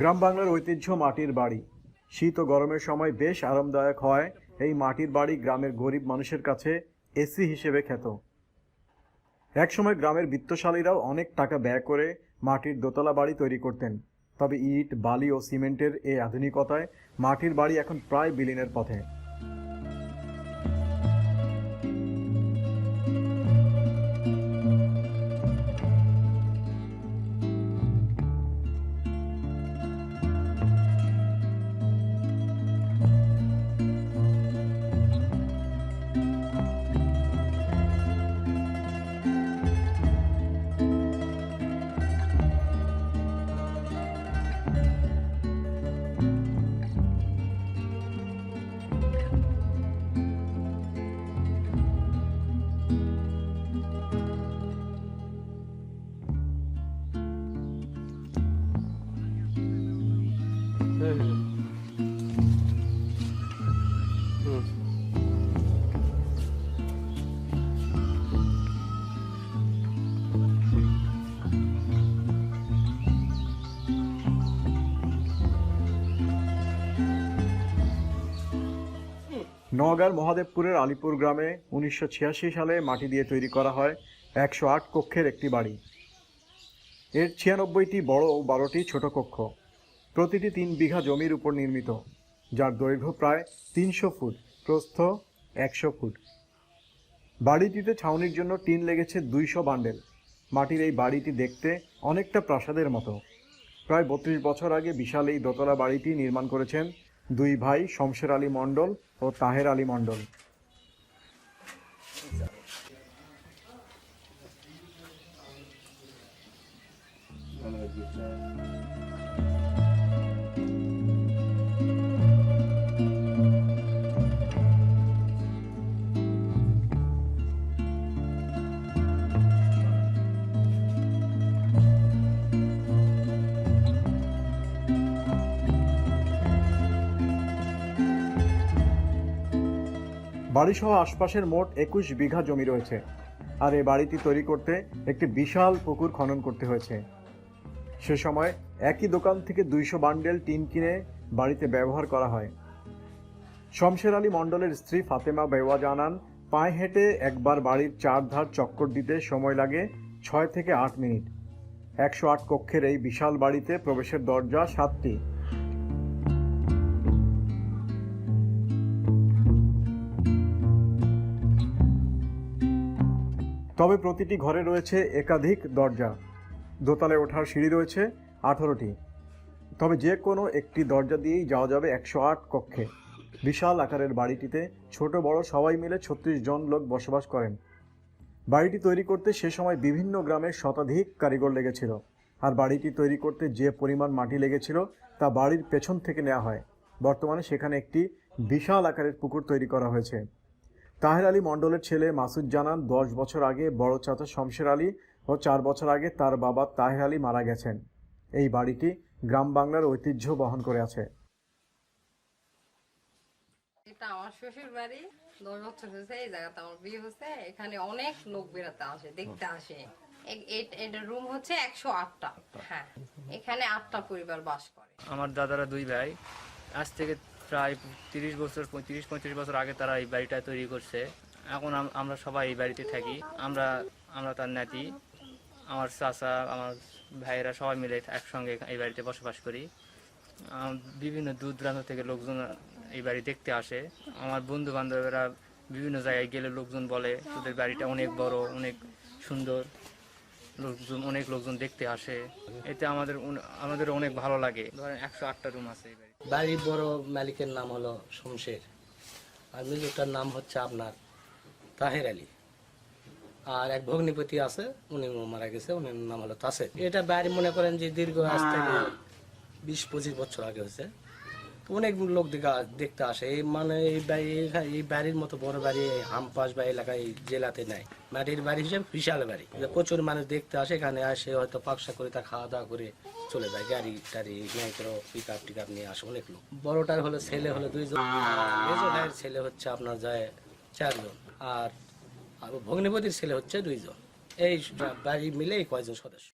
গ্রাম বাংলার ঐতিহ্য মাটির বাড়ি। শীত ও গরমের সময় বেশ আরামদায়ক হয়। এই মাটির বাড়ি গ্রামের গরিব মানুষের কাছে এসি হিসেবে খ্যাত। একসময় গ্রামের বিত্তশালীরাও অনেক টাকা ব্যয় করে মাটির দোতলা বাড়ি তৈরি করতেন। তবে ইট, বালি ও সিমেন্টের এই আধুনিকতায় মাটির বাড়ি এখন প্রায় বিলীনের পথে। নওগাঁর মহাদেবপুরের আলিপুর গ্রামে উনিশশো ছিয়াশি সালে মাটি দিয়ে তৈরি করা হয় একশো আট কক্ষের একটি বাড়ি। এর ছিয়ানব্বইটি বড় ও বারোটি ছোট কক্ষ। প্রতিটি তিন বিঘা জমির উপর নির্মিত, যার দৈর্ঘ্য প্রায় তিনশো ফুট, প্রস্থ একশো ফুট। বাড়িটিতে ছাউনির জন্য টিন লেগেছে দুইশো বান্ডেল। মাটির এই বাড়িটি দেখতে অনেকটা প্রাসাদের মতো। প্রায় বত্রিশ বছর আগে বিশাল এই দোতলা বাড়িটি নির্মাণ করেছেন দুই ভাই শমশের আলী মণ্ডল ও তাহের আলী মণ্ডল। বাড়িসহ আশপাশের মোট একুশ বিঘা জমি রয়েছে। আর এই বাড়িটি তৈরি করতে একটি বিশাল পুকুর খনন করতে হয়েছে। সে সময় একই দোকান থেকে দুইশো বান্ডেল টিন কিনে বাড়িতে ব্যবহার করা হয়। শমশের আলী মণ্ডলের স্ত্রী ফাতেমা বেওয়া জানান, পায়ে হেঁটে একবার বাড়ির চার ধার চক্কর দিতে সময় লাগে ছয় থেকে আট মিনিট। একশো আট কক্ষের এই বিশাল বাড়িতে প্রবেশের দরজা সাতটি। তবে প্রতিটি ঘরে রয়েছে একাধিক দরজা। দোতলায় ওঠার সিঁড়ি রয়েছে আঠারোটি। তবে যে কোনো একটি দরজা দিয়েই যাওয়া যাবে একশো আট কক্ষে। বিশাল আকারের বাড়িটিতে ছোট বড় সবাই মিলে ছত্রিশ জন লোক বসবাস করেন। বাড়িটি তৈরি করতে সে সময় বিভিন্ন গ্রামের শতাধিক কারিগর লেগেছিল। আর বাড়িটি তৈরি করতে যে পরিমাণ মাটি লেগেছিল তা বাড়ির পেছন থেকে নেওয়া হয়। বর্তমানে সেখানে একটি বিশাল আকারের পুকুর তৈরি করা হয়েছে। তাহের আলী মণ্ডলের ছেলে মাসুদ জানান দশ বছর আগে বড় চাচা শমশের আলী ও চার বছর আগে তার বাবা তাহের আলী মারা গেছেন। এই বাড়িটি গ্রাম বাংলার ঐতিহ্য বহন করে আছে। এটা আমার শ্বশুর বাড়ি দশ বছর হয়েছে এই জায়গাতে আমার বিয়ে হয়েছে। এখানে অনেক লোক বেড়াতে আসে দেখতে আসে। এটা রুম হচ্ছে একশো আটটা। হ্যাঁ এখানে আটটা পরিবার বাস করে। আমার দাদারা দুই ভাই আজ থেকে প্রায় তিরিশ বছর, পঁয়ত্রিশ পঁয়ত্রিশ বছর আগে তারা এই বাড়িটা তৈরি করছে। এখন আমরা সবাই এই বাড়িতে থাকি। আমরা আমরা তার নাতি, আমার চাচা, আমার ভাইয়েরা সবাই মিলে একসঙ্গে এই বাড়িতে বসবাস করি। বিভিন্ন দূর দূরান্ত থেকে লোকজন এই বাড়ি দেখতে আসে। আমার বন্ধু বান্ধবেরা বিভিন্ন জায়গায় গেলে লোকজন বলে, তোদের বাড়িটা অনেক বড়, অনেক সুন্দর। লোকজন অনেক লোকজন দেখতে আসে। এতে আমাদের আমাদের অনেক ভালো লাগে। ধরেন একশো আটটা রুম আছে বাড়ির বড় মালিকের নাম হলো শমশের। আর মেজোটার নাম হচ্ছে আপনার তাহের আলী। আর এক ভগ্নিপতি আছে উনি মারা গেছে উনার নাম হলো তাসের। এটা বাড়ি মনে করেন যে দীর্ঘ আজ থেকে বিশ পঁচিশ বছর আগে হয়েছে। অনেক লোক দেখা- দেখতে আসে। এই মানে এই বাড়ি এই বাড়ির মতো বড় বাড়ি এই হামপাস বা এলাকায় এই জেলাতে নাই। মাটির বাড়ি হিসেবে বিশাল বাড়ি। প্রচুর মানুষ দেখতে আসে এখানে আসে হয়তো পাকশা করে তা খাওয়া দাওয়া করে চলে যায়। গাড়ি টাড়ি মাইক্রো পিক আপ টিক আপ নিয়ে আসে অনেক লোক। বড়টার হলো ছেলে হলো দুইজন। মেজো ভাইয়ের ছেলে হচ্ছে আপনার যায় চারজন। আর আর ভগ্নিপতির ছেলে হচ্ছে দুইজন। এই বাড়ি মিলে কয়জন সদস্য।